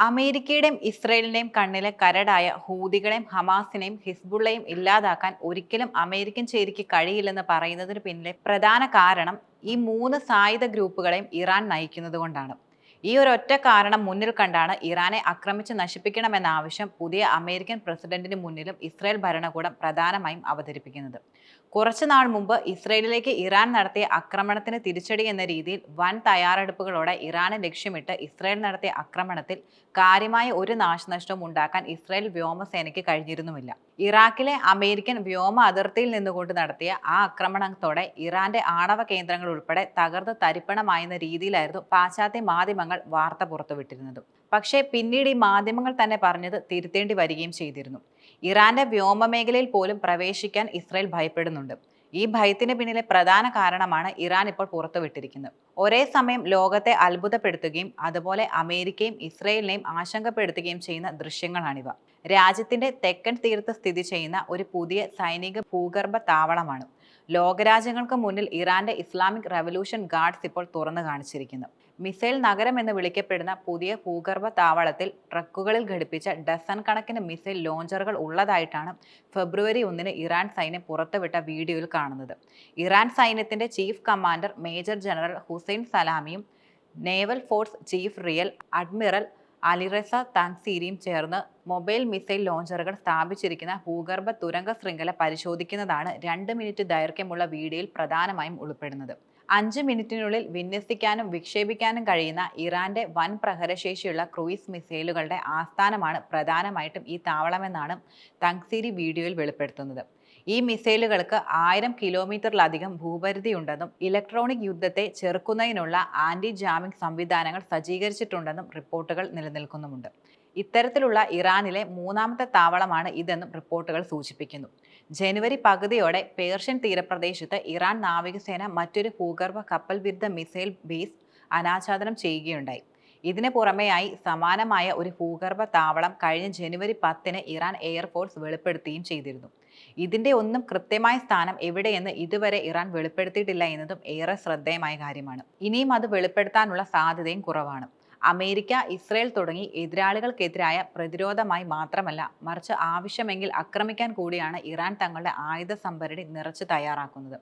അമേരിക്കയുടെയും ഇസ്രയേലിന്റെയും കണ്ണിലെ കരടായ ഹൂതികളെയും ഹമാസിനെയും ഹിസ്ബുള്ളയും ഇല്ലാതാക്കാൻ ഒരിക്കലും അമേരിക്കൻ ചേരിക്ക് കഴിയില്ലെന്ന് പറയുന്നതിന് പിന്നിലെ പ്രധാന കാരണം ഈ മൂന്ന് സായുധ ഗ്രൂപ്പുകളെയും ഇറാൻ നയിക്കുന്നത് കൊണ്ടാണ് ഈ ഒരു ഒറ്റ കാരണം മുന്നിൽ കണ്ടാണ് ഇറാനെ ആക്രമിച്ച് നശിപ്പിക്കണമെന്ന ആവശ്യം പുതിയ അമേരിക്കൻ പ്രസിഡന്റിന് മുന്നിലും ഇസ്രായേൽ ഭരണകൂടം പ്രധാനമായും അവതരിപ്പിക്കുന്നത്. കുറച്ചു നാൾ മുമ്പ് ഇസ്രയേലിലേക്ക് ഇറാൻ നടത്തിയ ആക്രമണത്തിന് തിരിച്ചടി എന്ന രീതിയിൽ വൻ തയ്യാറെടുപ്പുകളോടെ ഇറാനെ ലക്ഷ്യമിട്ട് ഇസ്രയേൽ നടത്തിയ ആക്രമണത്തിൽ കാര്യമായ ഒരു നാശനഷ്ടവും ഉണ്ടാക്കാൻ ഇസ്രായേൽ വ്യോമസേനയ്ക്ക് കഴിഞ്ഞിരുന്നുമില്ല. ഇറാഖിലെ അമേരിക്കൻ വ്യോമ അതിർത്തിയിൽ നിന്നുകൊണ്ട് നടത്തിയ ആ ആക്രമണത്തോടെ ഇറാന്റെ ആണവ കേന്ദ്രങ്ങൾ ഉൾപ്പെടെ തകർന്ന് തരിപ്പണമായെന്ന രീതിയിലായിരുന്നു പാശ്ചാത്യ മാധ്യമങ്ങൾ വാർത്ത പുറത്തുവിട്ടിരുന്നത്. പക്ഷേ പിന്നീട് ഈ മാധ്യമങ്ങൾ തന്നെ പറഞ്ഞത് തിരുത്തേണ്ടി വരികയും ചെയ്തിരുന്നു. ഇറാന്റെ വ്യോമ മേഖലയിൽ പോലും പ്രവേശിക്കാൻ ഇസ്രായേൽ ഭയപ്പെടുന്നുണ്ട്. ഈ ഭയത്തിന് പിന്നിലെ പ്രധാന കാരണമാണ് ഇറാൻ ഇപ്പോൾ പുറത്തുവിട്ടിരിക്കുന്നത്. ഒരേ സമയം ലോകത്തെ അത്ഭുതപ്പെടുത്തുകയും അതുപോലെ അമേരിക്കയും ഇസ്രയേലിനെയും ആശങ്കപ്പെടുത്തുകയും ചെയ്യുന്ന ദൃശ്യങ്ങളാണിവ. രാജ്യത്തിന്റെ തെക്കൻ തീരത്ത് സ്ഥിതി ചെയ്യുന്ന ഒരു പുതിയ സൈനിക ഭൂഗർഭ താവളമാണ് ലോകരാജ്യങ്ങൾക്ക് മുന്നിൽ ഇറാന്റെ ഇസ്ലാമിക് റവല്യൂഷൻ ഗാർഡ്സ് ഇപ്പോൾ തുറന്നു കാണിച്ചിരിക്കുന്നു. മിസൈൽ നഗരം എന്ന് വിളിക്കപ്പെടുന്ന പുതിയ ഭൂഗർഭ താവളത്തിൽ ട്രക്കുകളിൽ ഘടിപ്പിച്ച ഡസൺ കണക്കിന് മിസൈൽ ലോഞ്ചറുകൾ ഉള്ളതായിട്ടാണ് ഫെബ്രുവരി ഒന്നിന് ഇറാൻ സൈന്യം പുറത്തുവിട്ട വീഡിയോയിൽ കാണുന്നത്. ഇറാൻ സൈന്യത്തിന്റെ chief commander major general Hossein സലാമിയും naval force chief rear admiral Alireza താൻസീരിയും ചേർന്ന് മൊബൈൽ മിസൈൽ ലോഞ്ചറുകൾ സ്ഥാപിച്ചിരിക്കുന്ന ഭൂഗർഭ തുരങ്ക ശൃംഖല പരിശോധിക്കുന്നതാണ് രണ്ട് മിനിറ്റ് ദൈർഘ്യമുള്ള വീഡിയോയിൽ പ്രധാനമായും ഉൾപ്പെടുന്നത്. അഞ്ച് മിനിറ്റിനുള്ളിൽ വിന്യസിക്കാനും വിക്ഷേപിക്കാനും കഴിയുന്ന ഇറാന്റെ വൻ പ്രഹരശേഷിയുള്ള ക്രൂയിസ് മിസൈലുകളുടെ ആസ്ഥാനമാണ് പ്രധാനമായിട്ടും ഈ താവളമെന്നാണ് തങ്സീരി വീഡിയോയിൽ വെളിപ്പെടുത്തുന്നത്. ഈ മിസൈലുകൾക്ക് ആയിരം കിലോമീറ്ററിലധികം ഭൂപരിധിയുണ്ടെന്നും ഇലക്ട്രോണിക് യുദ്ധത്തെ ചെറുക്കുന്നതിനുള്ള ആന്റി ജാമിംഗ് സംവിധാനങ്ങൾ സജ്ജീകരിച്ചിട്ടുണ്ടെന്നും റിപ്പോർട്ടുകൾ നിലനിൽക്കുന്നുമുണ്ട്. ഇത്തരത്തിലുള്ള ഇറാനിലെ മൂന്നാമത്തെ താവളമാണ് ഇതെന്നും റിപ്പോർട്ടുകൾ സൂചിപ്പിക്കുന്നു. ജനുവരി പകുതിയോടെ പേർഷ്യൻ തീരപ്രദേശത്ത് ഇറാൻ നാവികസേന മറ്റൊരു ഭൂഗർഭ കപ്പൽ വിരുദ്ധ മിസൈൽ ബേസ് അനാച്ഛാദനം ചെയ്യുകയുണ്ടായി. ഇതിന് പുറമെയായി സമാനമായ ഒരു ഭൂഗർഭ താവളം കഴിഞ്ഞ ജനുവരി പത്തിന് ഇറാൻ എയർഫോഴ്സ് വെളിപ്പെടുത്തുകയും ചെയ്തിരുന്നു. ഇതിന്റെ ഒന്നും കൃത്യമായ സ്ഥാനം എവിടെയെന്ന് ഇതുവരെ ഇറാൻ വെളിപ്പെടുത്തിയിട്ടില്ല എന്നതും ഏറെ ശ്രദ്ധേയമായ കാര്യമാണ്. ഇനിയും അത് വെളിപ്പെടുത്താനുള്ള സാധ്യതയും കുറവാണ്. അമേരിക്ക ഇസ്രയേൽ തുടങ്ങി എതിരാളികൾക്കെതിരായ പ്രതിരോധമായി മാത്രമല്ല മറിച്ച് ആവശ്യമെങ്കിൽ ആക്രമിക്കാൻ കൂടിയാണ് ഇറാൻ തങ്ങളുടെ ആയുധ സംഭരണി നിറച്ച് തയ്യാറാക്കുന്നത്.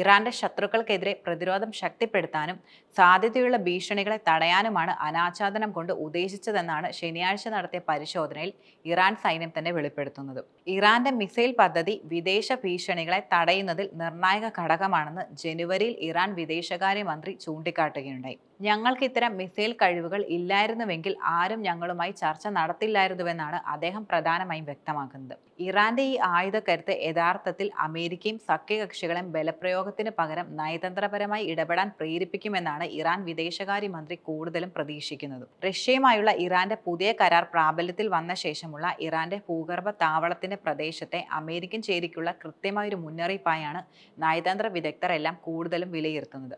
ഇറാന്റെ ശത്രുക്കൾക്കെതിരെ പ്രതിരോധം ശക്തിപ്പെടുത്താനും സാധ്യതയുള്ള ഭീഷണികളെ തടയാനുമാണ് അനാച്ഛാദനം കൊണ്ട് ഉദ്ദേശിച്ചതെന്നാണ് ശനിയാഴ്ച നടത്തിയ പരിശോധനയിൽ ഇറാൻ സൈന്യം തന്നെ വെളിപ്പെടുത്തുന്നത്. ഇറാന്റെ മിസൈൽ പദ്ധതി വിദേശ ഭീഷണികളെ തടയുന്നതിൽ നിർണായക ഘടകമാണെന്ന് ജനുവരിയിൽ ഇറാൻ വിദേശകാര്യമന്ത്രി ചൂണ്ടിക്കാട്ടുകയുണ്ടായി. ഞങ്ങൾക്ക് ഇത്തരം മിസൈൽ കഴിവുകൾ ഇല്ലായിരുന്നുവെങ്കിൽ ആരും ഞങ്ങളുമായി ചർച്ച നടത്തില്ലായിരുന്നുവെന്നാണ് അദ്ദേഹം പ്രധാനമായും വ്യക്തമാക്കുന്നത്. ഇറാന്റെ ഈ ആയുധക്കരുത്ത് യഥാർത്ഥത്തിൽ അമേരിക്കയും സഖ്യകക്ഷികളെയും ബലപ്രയോഗത്തിന് പകരം നയതന്ത്രപരമായി ഇടപെടാൻ പ്രേരിപ്പിക്കുമെന്നാണ് ഇറാൻ വിദേശകാര്യ മന്ത്രി കൂടുതലും പ്രതീക്ഷിക്കുന്നത്. റഷ്യയുമായുള്ള ഇറാന്റെ പുതിയ കരാർ പ്രാബല്യത്തിൽ വന്ന ശേഷമുള്ള ഇറാന്റെ ഭൂഗർഭ താവളത്തിന്റെ പ്രദേശത്തെ അമേരിക്കൻ ചേരിക്കുള്ള കൃത്യമായൊരു മുന്നറിയിപ്പായാണ് നയതന്ത്ര വിദഗ്ധർ എല്ലാം കൂടുതലും വിലയിരുത്തുന്നത്.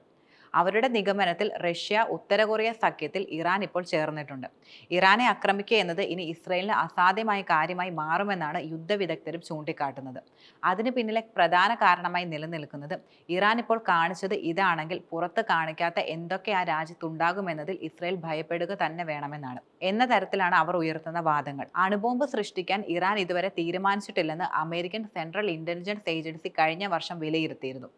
അവരുടെ നിഗമനത്തിൽ റഷ്യ ഉത്തര കൊറിയ സഖ്യത്തിൽ ഇറാൻ ഇപ്പോൾ ചേർന്നിട്ടുണ്ട്. ഇറാനെ ആക്രമിക്കുക എന്നത് ഇനി ഇസ്രയേലിന് അസാധ്യമായ കാര്യമായി മാറുമെന്നാണ് യുദ്ധവിദഗ്ധരും ചൂണ്ടിക്കാട്ടുന്നത്. അതിന് പിന്നിലെ പ്രധാന കാരണമായി നിലനിൽക്കുന്നത് ഇറാൻ ഇപ്പോൾ കാണിച്ചത് ഇതാണെങ്കിൽ പുറത്ത് കാണിക്കാത്ത എന്തൊക്കെ ആ രാജ്യത്തുണ്ടാകുമെന്നതിൽ ഇസ്രയേൽ ഭയപ്പെടുക തന്നെ വേണമെന്നാണ്. എന്ന തരത്തിലാണ് അവർ ഉയർത്തുന്ന വാദങ്ങൾ. അണുബോംബ് സൃഷ്ടിക്കാൻ ഇറാൻ ഇതുവരെ തീരുമാനിച്ചിട്ടില്ലെന്ന് അമേരിക്കൻ സെൻട്രൽ ഇന്റലിജൻസ് ഏജൻസി കഴിഞ്ഞ വർഷം വിലയിരുത്തിയിരുന്നു.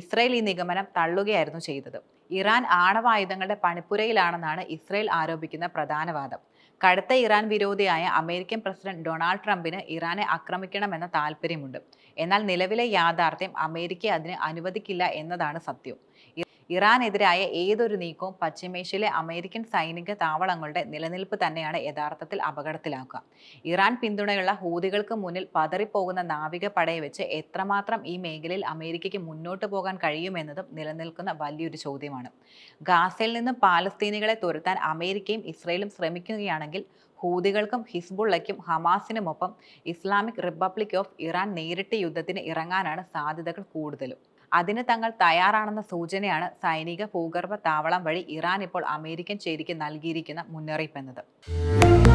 ഇസ്രയേൽ ഈ നിഗമനം തള്ളുകയായിരുന്നു ചെയ്തത്. ഇറാൻ ആണവായുധങ്ങളുടെ പണിപ്പുരയിലാണെന്നാണ് ഇസ്രയേൽ ആരോപിക്കുന്ന പ്രധാന വാദം. കടുത്ത ഇറാൻ വിരോധിയായ അമേരിക്കൻ പ്രസിഡന്റ് ഡൊണാൾഡ് ട്രംപിന് ഇറാനെ ആക്രമിക്കണമെന്ന താല്പര്യമുണ്ട്. എന്നാൽ നിലവിലെ യാഥാർത്ഥ്യം അമേരിക്ക അതിന് അനുവദിക്കില്ല എന്നതാണ് സത്യം. ഇറാനെതിരായ ഏതൊരു നീക്കവും പശ്ചിമേഷ്യയിലെ അമേരിക്കൻ സൈനിക താവളങ്ങളുടെ നിലനിൽപ്പ് തന്നെയാണ് യഥാർത്ഥത്തിൽ അപകടത്തിലാക്കുക. ഇറാൻ പിന്തുണയുള്ള ഹൂതികൾക്ക് മുന്നിൽ പതറിപ്പോകുന്ന നാവിക പടയെ വെച്ച് എത്രമാത്രം ഈ മേഖലയിൽ അമേരിക്കയ്ക്ക് മുന്നോട്ട് പോകാൻ കഴിയുമെന്നതും നിലനിൽക്കുന്ന വലിയൊരു ചോദ്യമാണ്. ഗാസയിൽ നിന്നും പാലസ്തീനികളെ തുരത്താൻ അമേരിക്കയും ഇസ്രയേലും ശ്രമിക്കുകയാണെങ്കിൽ ഹൂതികൾക്കും ഹിസ്ബുള്ളയ്ക്കും ഹമാസിനുമൊപ്പം ഇസ്ലാമിക് റിപ്പബ്ലിക് ഓഫ് ഇറാൻ നേരിട്ട് യുദ്ധത്തിന് ഇറങ്ങാനാണ് സാധ്യതകൾ കൂടുതലും. അതിന് തങ്ങൾ തയ്യാറാണെന്ന സൂചനയാണ് സൈനിക ഭൂഗർഭ താവളം വഴി ഇറാൻ ഇപ്പോൾ അമേരിക്കൻ ചേരിക്ക് നൽകിയിരിക്കുന്ന മുന്നറിയിപ്പ് എന്നത്